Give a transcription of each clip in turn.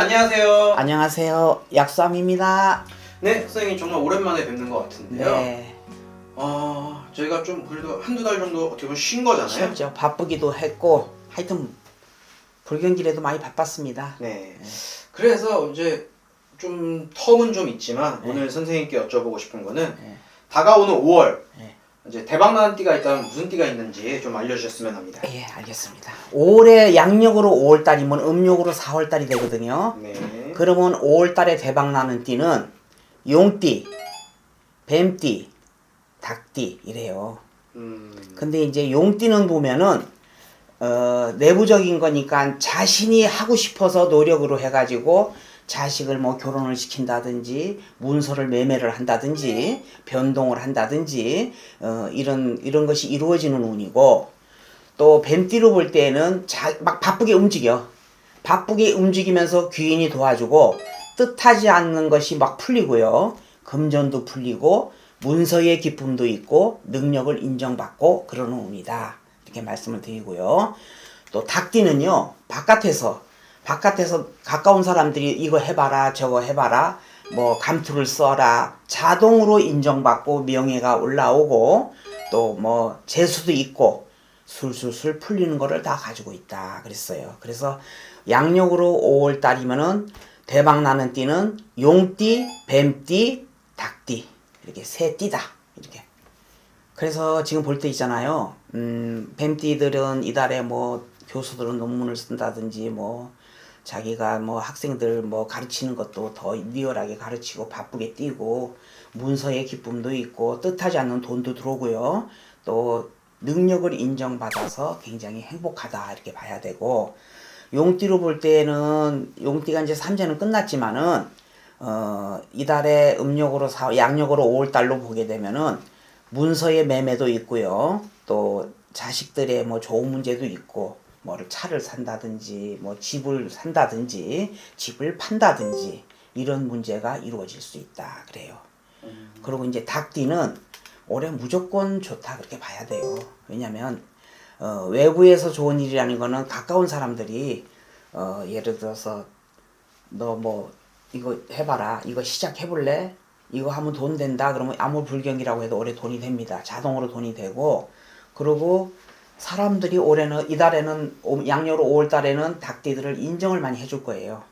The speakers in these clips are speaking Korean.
안녕하세요. 안녕하세요. 약수함입니다. 네, 선생님 정말 오랜만에 뵙는 것 같은데요. 네. 어, 저희가 좀 그래도 한두 달 정도 어떻게 보면 쉰 거잖아요. 쉬었죠. 바쁘기도 했고 하여튼 불경길에도 많이 바빴습니다. 네. 그래서 이제 좀 텀은 좀 있지만 네. 오늘 선생님께 여쭤보고 싶은 거는 네. 다가오는 5월 네. 이제 대박나는 띠가 있다면 무슨 띠가 있는지 좀 알려주셨으면 합니다. 예, 알겠습니다. 올해 양력으로 5월 달이면 음력으로 4월 달이 되거든요. 네. 그러면 5월 달에 대박 나는 띠는 용띠, 뱀띠, 닭띠 이래요. 음, 근데 이제 용띠는 보면은 어, 내부적인 거니까 자신이 하고 싶어서 노력으로 해가지고 자식을 뭐 결혼을 시킨다든지 문서를 매매를 한다든지 변동을 한다든지 어, 이런 이런 것이 이루어지는 운이고 또 뱀띠로 볼 때는 자, 막 바쁘게 움직여. 바쁘게 움직이면서 귀인이 도와주고 뜻하지 않는 것이 막 풀리고요. 금전도 풀리고 문서의 기쁨도 있고 능력을 인정받고 그러는 운이다. 이렇게 말씀을 드리고요. 또 닭띠는요 바깥에서 바깥에서 가까운 사람들이 이거 해봐라 저거 해봐라 뭐 감투를 써라 자동으로 인정받고 명예가 올라오고 또 뭐 재수도 있고 술술술 풀리는 거를 다 가지고 있다 그랬어요 그래서 양력으로 5월 달이면은 대박 나는 띠는 용띠 뱀띠 닭띠 이렇게 세 띠다 이렇게 그래서 지금 볼 때 있잖아요. 음, 뱀띠들은 이달에 뭐 교수들은 논문을 쓴다든지 뭐 자기가 뭐 학생들 뭐 가르치는 것도 더 리얼하게 가르치고 바쁘게 뛰고 문서의 기쁨도 있고 뜻하지 않는 돈도 들어오고요. 또 능력을 인정받아서 굉장히 행복하다 이렇게 봐야 되고 용띠로 볼 때는 용띠가 이제 삼재는 끝났지만은 어 이달에 음력으로 사 양력으로 5월 달로 보게 되면은 문서의 매매도 있고요. 또 자식들의 뭐 좋은 문제도 있고 뭐를 차를 산다든지 뭐 집을 산다든지 집을 판다든지 이런 문제가 이루어질 수 있다 그래요. 그리고 이제 닭띠는 올해 무조건 좋다 그렇게 봐야 돼요. 왜냐면 어, 외부에서 좋은 일이라는 거는 가까운 사람들이 어, 예를 들어서 너 뭐 이거 해봐라 이거 시작해볼래 이거 하면 돈 된다 그러면 아무 불경이라고 해도 올해 돈이 됩니다 자동으로 돈이 되고 그리고 사람들이 올해는 이달에는 오- 양력으로 5월 달에는 닭띠들을 인정을 많이 해줄 거예요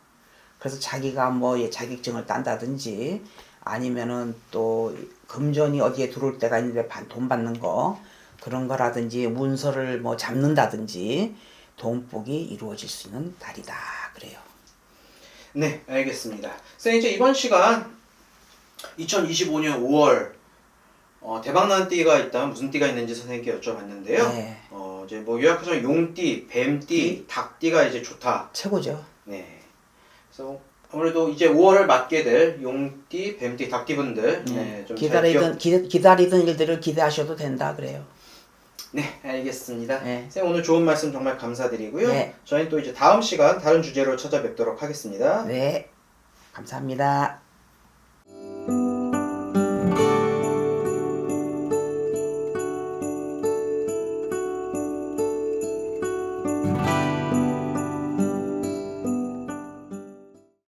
그래서 자기가 뭐 예, 자격증을 딴다든지 아니면은 또 금전이 어디에 들어올 때가 있는데 반- 돈 받는 거 그런 거라든지 문서를 뭐 잡는다든지 돈복이 이루어질 수 있는 달이다 그래요. 네, 알겠습니다. 선생님 이제 이번 시간 2025년 5월 어, 대박나는 띠가 있다면 무슨 띠가 있는지 선생님께 여쭤봤는데요. 네. 어, 이제 뭐 요약해서 용띠, 뱀띠, 닭띠가 이제 좋다. 최고죠. 네. 그래서 아무래도 이제 5월을 맞게 될 용띠, 뱀띠, 닭띠분들 네, 좀잘 기다리던 기, 기다리던 일들을 기대하셔도 된다 그래요. 네, 알겠습니다. 네. 선생님 오늘 좋은 말씀 정말 감사드리고요. 네. 저희는 또 이제 다음 시간 다른 주제로 찾아뵙도록 하겠습니다. 네. 감사합니다.